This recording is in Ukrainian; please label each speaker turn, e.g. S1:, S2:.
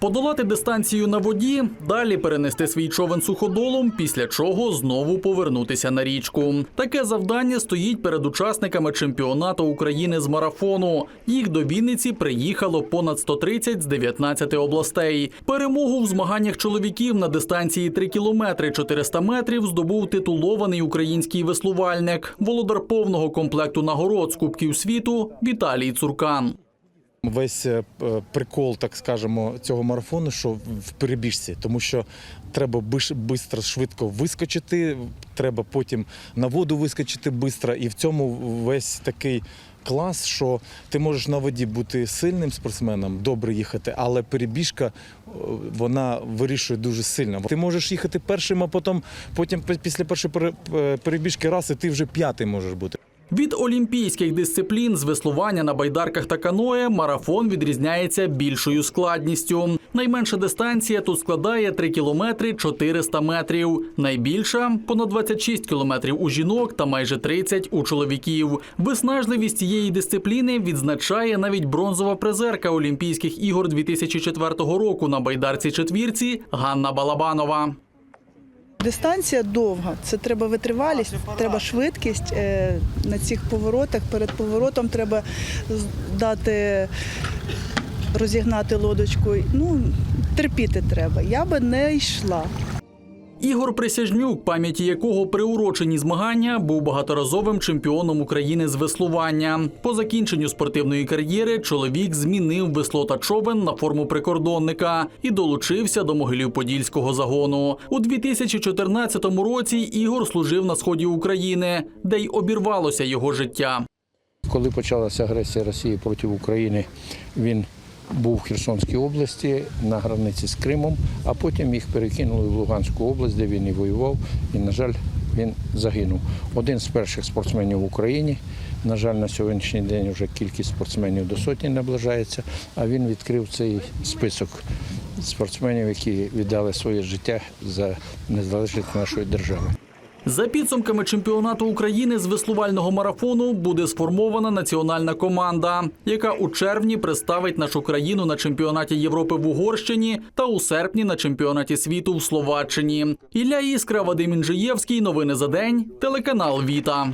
S1: Подолати дистанцію на воді, далі перенести свій човен суходолом, після чого знову повернутися на річку. Таке завдання стоїть перед учасниками чемпіонату України з марафону. Їх до Вінниці приїхало понад 130 з 19 областей. Перемогу в змаганнях чоловіків на дистанції 3 кілометри 400 метрів здобув титулований український веслувальник, володар повного комплекту нагород з Кубків світу Віталій Цуркан.
S2: Весь е, прикол, так скажемо, цього марафону, що в перебіжці, тому що треба швидко, швидко вискочити, треба потім на воду вискочити швидко, і в цьому весь такий клас, що ти можеш на воді бути сильним спортсменом, добре їхати, але перебіжка е, вона вирішує дуже сильно. Ти можеш їхати першим, а потім, потім після першої пере- е, перебіжки раз, і ти вже п'ятий можеш бути.
S1: Від олімпійських дисциплін з веслування на байдарках та каное марафон відрізняється більшою складністю. Найменша дистанція тут складає 3 кілометри 400 метрів. Найбільша понад 26 кілометрів у жінок та майже 30 у чоловіків. Виснажливість цієї дисципліни відзначає навіть бронзова призерка Олімпійських ігор 2004 року на байдарці четвірці Ганна Балабанова.
S3: Дистанція довга, це треба витривалість, треба швидкість е, на цих поворотах. Перед поворотом треба дати розігнати лодочку. Ну, терпіти треба. Я би не йшла.
S1: Ігор Присяжнюк, пам'яті якого приурочені змагання, був багаторазовим чемпіоном України з веслування. По закінченню спортивної кар'єри чоловік змінив весло та човен на форму прикордонника і долучився до Могилів-Подільського загону. У 2014 році Ігор служив на сході України, де й обірвалося його життя.
S4: Коли почалася агресія Росії проти України, він був в Херсонській області на границі з Кримом, а потім їх перекинули в Луганську область, де він і воював. І, на жаль, він загинув. Один з перших спортсменів в Україні. На жаль, на сьогоднішній день вже кількість спортсменів до сотні наближається, а він відкрив цей список спортсменів, які віддали своє життя за незалежність нашої держави.
S1: За підсумками чемпіонату України з веслувального марафону буде сформована національна команда, яка у червні представить нашу країну на чемпіонаті Європи в Угорщині та у серпні на чемпіонаті світу в Словаччині. Ілля Іскра, Вадим Інжиєвський. Новини за день. Телеканал Віта.